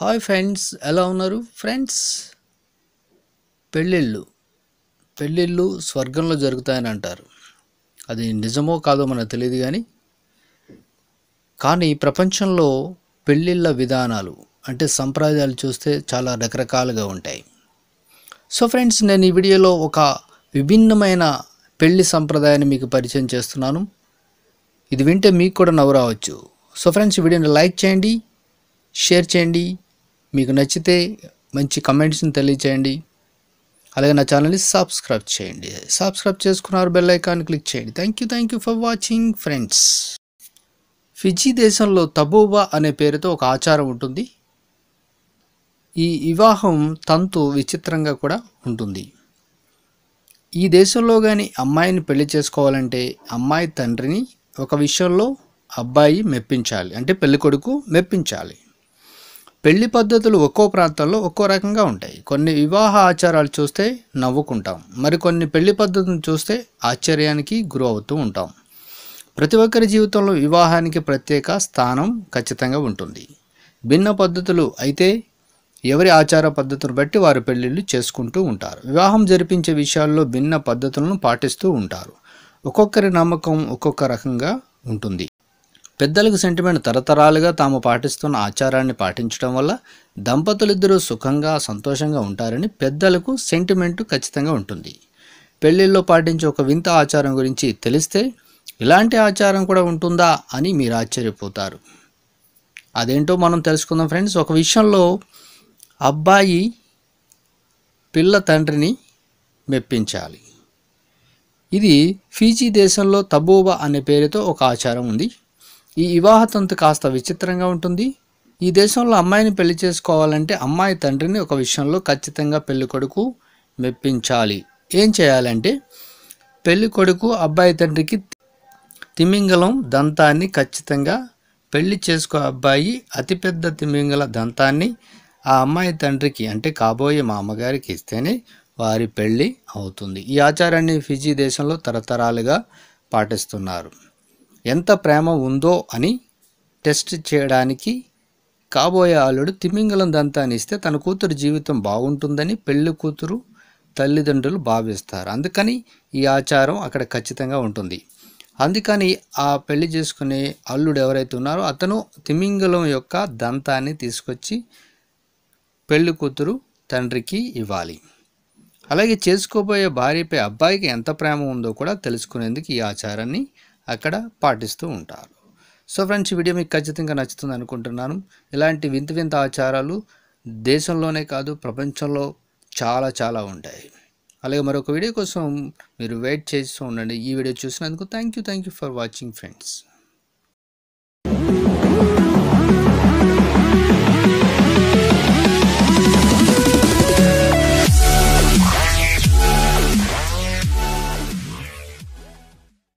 Hi friends ఎలా ఉన్నారు? Friends పెళ్ళిళ్ళు. పెళ్ళిళ్ళు స్వర్గంలో జరుగుతాయని అంటారు. అది నిజమో కాదో మనకు తెలియదు కానీ కానీ ప్రపంచంలో పెళ్ళిళ్ళ విధానాలు అంటే సంప్రదాయాలు చూస్తే చాలా రకరకాలుగా ఉంటాయి. సో ఫ్రెండ్స్ నేను ఈ వీడియోలో ఒక విభిన్నమైన పెళ్ళి సంప్రదాయాన్ని మీకు పరిచయం చేస్తున్నాను. ఇది వింటే మీకు కూడా నవ్వు రావచ్చు. సో ఫ్రెండ్స్ ఈ వీడియోని లైక్ చేయండి షేర్ చేయండి మీకు నచ్చితే మంచి కమెంట్స్ని తెలియచేయండి. అలాగే నా ఛానల్ని సబ్స్క్రైబ్ చేయండి. సబ్స్క్రైబ్ చేసుకున్నారు బెల్ ఐకాన్ క్లిక్ చేయండి. Thank you thank you for watching friends. Fiji దేశంలో తబోబా అనే పేరుతో ఒక ఆచారం ఉంటుంది. ఈ వివాహం తంతు విచిత్రంగా కూడా ఉంటుంది. ఈ దేశంలో కానీ అమ్మాయిని పెళ్ళి చేసుకోవాలంటే అమ్మాయి తండ్రిని ఒక విషయంలో అబ్బాయి మెప్పించాలి. అంటే పెళ్ళికొడుకు మెప్పించాలి. పెళ్ళి పద్ధతులు ఒక్కో ప్రాంతంలో ఒక్కో రకంగా ఉంటాయి. కొన్ని వివాహ ఆచారాలు చూస్తే నవ్వుకుంటాం. మరికొన్ని పెళ్ళి పద్ధతులను చూస్తే ఆశ్చర్యానికి గురి అవుతూ ఉంటాం. ప్రతి ఒక్కరి జీవితంలో వివాహానికి ప్రత్యేక స్థానం ఖచ్చితంగా ఉంటుంది. భిన్న పద్ధతులు అయితే ఎవరి ఆచార పద్ధతులను బట్టి వారు పెళ్ళిళ్ళు చేసుకుంటూ ఉంటారు. వివాహం జరిపించే విషయాల్లో భిన్న పద్ధతులను పాటిస్తూ ఉంటారు. ఒక్కొక్కరి నమ్మకం ఒక్కొక్క రకంగా ఉంటుంది. పెద్దలకు సెంటిమెంట్ తరతరాలుగా తాము పాటిస్తున్న ఆచారాన్ని పాటించడం వల్ల దంపతులిద్దరూ సుఖంగా సంతోషంగా ఉంటారని పెద్దలకు సెంటిమెంట్ ఖచ్చితంగా ఉంటుంది. పెళ్ళిళ్ళలో పాటించే ఒక వింత ఆచారం గురించి తెలిస్తే ఇలాంటి ఆచారం కూడా ఉంటుందా అని మీరు ఆశ్చర్యపోతారు. అదేంటో మనం తెలుసుకుందాం ఫ్రెండ్స్. ఒక విషయంలో అబ్బాయి పిల్ల తండ్రిని మెప్పించాలి. ఇది ఫీజీ దేశంలో తబూబా అనే పేరుతో ఒక ఆచారం ఉంది. ఈ వివాహ తంతు కాస్త విచిత్రంగా ఉంటుంది. ఈ దేశంలో అమ్మాయిని పెళ్ళి చేసుకోవాలంటే అమ్మాయి తండ్రిని ఒక విషయంలో ఖచ్చితంగా పెళ్ళి కొడుకు మెప్పించాలి. ఏం చేయాలంటే పెళ్ళి కొడుకు అబ్బాయి తండ్రికి తిమింగలం దంతాన్ని ఖచ్చితంగా పెళ్ళి చేసుకో అబ్బాయి అతిపెద్ద తిమింగల దంతాన్ని ఆ అమ్మాయి తండ్రికి అంటే కాబోయే మా అమ్మగారికి ఇస్తేనే వారి పెళ్ళి అవుతుంది. ఈ ఆచారాన్ని ఫిజీ దేశంలో తరతరాలుగా పాటిస్తున్నారు. ఎంత ప్రేమ ఉందో అని టెస్ట్ చేయడానికి కాబోయే అల్లుడు తిమింగలం దంతాన్ని ఇస్తే తన కూతురు జీవితం బాగుంటుందని పెళ్ళి కూతురు తల్లిదండ్రులు భావిస్తారు. అందుకని ఈ ఆచారం అక్కడ ఖచ్చితంగా ఉంటుంది. అందుకని ఆ పెళ్ళి చేసుకునే అల్లుడు ఎవరైతే ఉన్నారో అతను తిమింగలం యొక్క దంతాన్ని తీసుకొచ్చి పెళ్ళి కూతురు తండ్రికి ఇవ్వాలి. అలాగే చేసుకోబోయే భార్యపై అబ్బాయికి ఎంత ప్రేమ ఉందో కూడా తెలుసుకునేందుకు ఈ ఆచారాన్ని అక్కడ పాటిస్తూ ఉంటారు. సో ఫ్రెండ్స్ ఈ వీడియో మీకు ఖచ్చితంగా నచ్చుతుంది అనుకుంటున్నాను. ఇలాంటి వింత వింత ఆచారాలు దేశంలోనే కాదు ప్రపంచంలో చాలా చాలా ఉంటాయి. అలాగే మరొక వీడియో కోసం మీరు వెయిట్ చేస్తూ ఉండండి. ఈ వీడియో చూసినందుకు thank you thank you for watching friends.